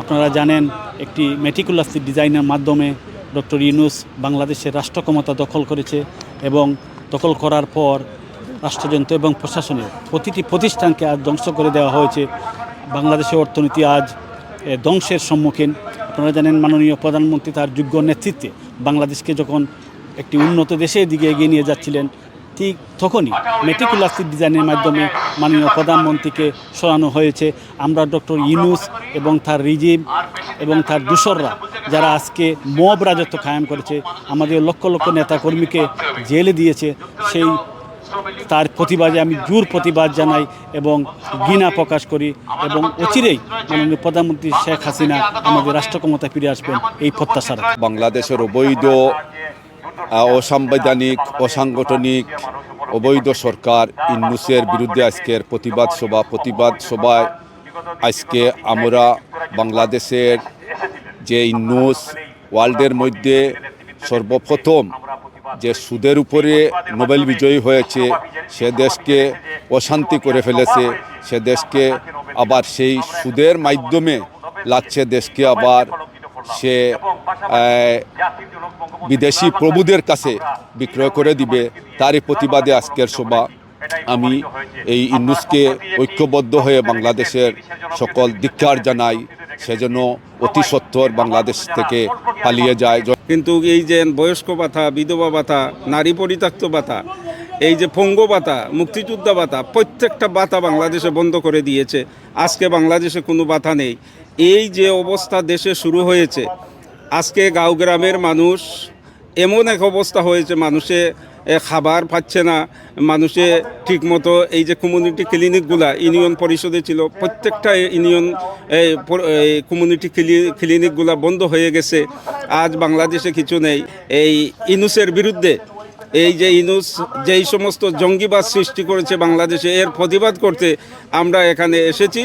আপনারা জানেন, একটি মেটিকুলাস ডিজাইনের মাধ্যমে ডক্টর ইউনুস বাংলাদেশের রাষ্ট্র ক্ষমতা দখল করেছে এবং দখল করার পর রাষ্ট্রযন্ত্র এবং প্রশাসনের প্রতিটি প্রতিষ্ঠানকে আজ ধ্বংস করে দেওয়া হয়েছে। বাংলাদেশের অর্থনীতি আজ ধ্বংসের সম্মুখীন। আপনারা জানেন, মাননীয় প্রধানমন্ত্রী তার যোগ্য নেতৃত্বে বাংলাদেশকে যখন একটি উন্নত দেশের দিকে এগিয়ে নিয়ে যাচ্ছিলেন ঠিক তখনই মেটিকুলাস ডিজাইনের মাধ্যমে মাননীয় প্রধানমন্ত্রীকে সরানো হয়েছে আমরা ডক্টর ইউনুস এবং তার রিজিম এবং তার দূসররা যারা আজকে মব রাজত্ব কায়েম করেছে, আমাদের লক্ষ লক্ষ নেতাকর্মীকে জেলে দিয়েছে সেই তার প্রতিবাদে আমি জোর প্রতিবাদ জানাই এবং ঘৃণা প্রকাশ করি এবং অচিরেই মাননীয় প্রধানমন্ত্রী শেখ হাসিনা আমাদের রাষ্ট্র ক্ষমতায় ফিরে আসবেন এই প্রত্যাশা রাখি। বাংলাদেশের অবৈধ অসাংবিধানিক অসাংগঠনিক, অবৈধ সরকার ইন্নুসের বিরুদ্ধে আজকের প্রতিবাদ সভা। প্রতিবাদ সভায় আজকে আমরা বাংলাদেশের যে ইন্নুস ওয়ার্ল্ডের মধ্যে সর্বপ্রথম যে সুদের উপরে নোবেল বিজয়ী হয়েছে, সে দেশকে অশান্তি করে ফেলেছে, সে দেশকে আবার সেই সুদের মাধ্যমে লাগছে দেশকে আবার সে বিদেশি প্রভুদের কাছে বিক্রয় করে দিবে। তারই প্রতিবাদে আজকের সভা। আমি এই ইন্নুসকে ঐক্যবদ্ধ হয়ে বাংলাদেশের সকল ধিক্কার জানাই। সেজন্য অতি সত্বর বাংলাদেশ থেকে পালিয়ে যায়। কিন্তু এই যে বয়স্ক ভাতা বিধবা ভাতা নারী পরিত্যক্ত ভাতা এই যে পঙ্গ ভাতা, মুক্তিযোদ্ধা বাতা প্রত্যেকটা বাতা বাংলাদেশে বন্ধ করে দিয়েছে। আজকে বাংলাদেশে কোনো ভাতা নেই। এই যে অবস্থা দেশে শুরু হয়েছে, আজকে গাঁও গ্রামের মানুষ এমন এক অবস্থা হয়েছে, মানুষে খাবার পাচ্ছে না, মানুষে ঠিকমতো এই যে কমিউনিটি ক্লিনিকগুলা ইউনিয়ন পরিষদে ছিল, প্রত্যেকটা ইউনিয়ন কমিউনিটি ক্লি- ক্লিনিকগুলা বন্ধ হয়ে গেছে। আজ বাংলাদেশে কিছু নেই। এই ইনুসের বিরুদ্ধে এই যে ইনুস, যেই সমস্ত জঙ্গিবাদ সৃষ্টি করেছে বাংলাদেশে, এর প্রতিবাদ করতে আমরা এখানে এসেছি।